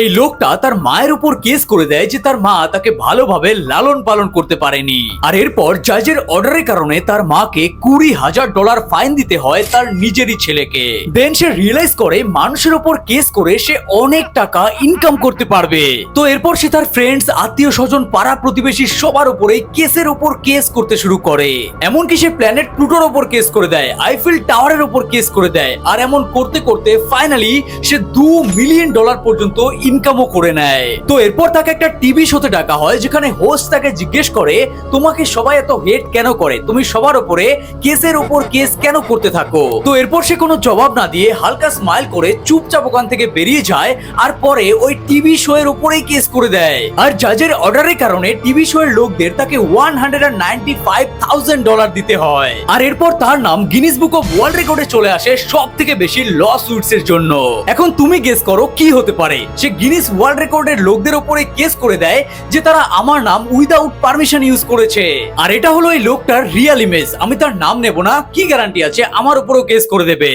এই লোকটা তার মায়ের উপর কেস করে দেয় যে তার মা তাকে ভালোভাবে লালন পালন করতে পারেনি। আর এরপর জাজের অর্ডারের কারণে তার মাকে কুড়ি হাজার ডলার ফাইন দিতে হয় তার নিজেরই ছেলেকে। দেন সে রিয়েলাইজ করে মানুষের উপর কেস করে সে অনেক টাকা ইনকাম করতে পারবে। তো এরপর সে তার ফ্রেন্ডস আত্মীয় স্বজন পাড়া প্রতিবেশী সবার উপরে কেসের উপর কেস করতে শুরু করে। এমনকি সে প্ল্যানেট প্লুটোর উপর কেস করে দেয় আইফেল টাওয়ারের উপর কেস করে দেয়। আর এমন করতে করতে ফাইনালি সে দু মিলিয়ন ডলার পর্যন্ত ইনকামও করে নেয়। তো এরপর তাকে একটা টিভি শোতে ডাকা হয়, যেখানে হোস্ট তাকে জিজ্ঞেস করে, তোমাকে সবাই এত হেট কেন করে? তুমি সবার উপরে কেসের উপর কেস কেন করতে থাকো? তো এরপর সে কোনো জবাব না দিয়ে হালকা স্মাইল করে চুপচাপ ওখান থেকে বেরিয়ে যায়, আর পরে ওই টিভি শো এর উপরেই কেস করে দেয়। আর জাজের অর্ডারের কারণে টিভি শো এর লোকদের তাকে ওয়ান হান্ড্রেড ডলার দিতে হয়। আর এরপর তার নাম গিনিস বুক অফ ওয়ার্ল্ড রেকর্ডে চলে আসে সব থেকে বেশি লস উইটস এর জন্য। এখন তুমি গেস করো কি হতে পারে? সে গিনিস ওয়ার্ল্ড রেকর্ডের লোকদের উপরে কেস করে দেয় যে তারা আমার নাম উইদাউট পারমিশন ইউজ করেছে। আর এটা হলো এই লোকটার রিয়াল ইমেজ আমি তার নাম নেব না, কি গ্যারান্টি আছে? আমার উপরও কেস করে দেবে।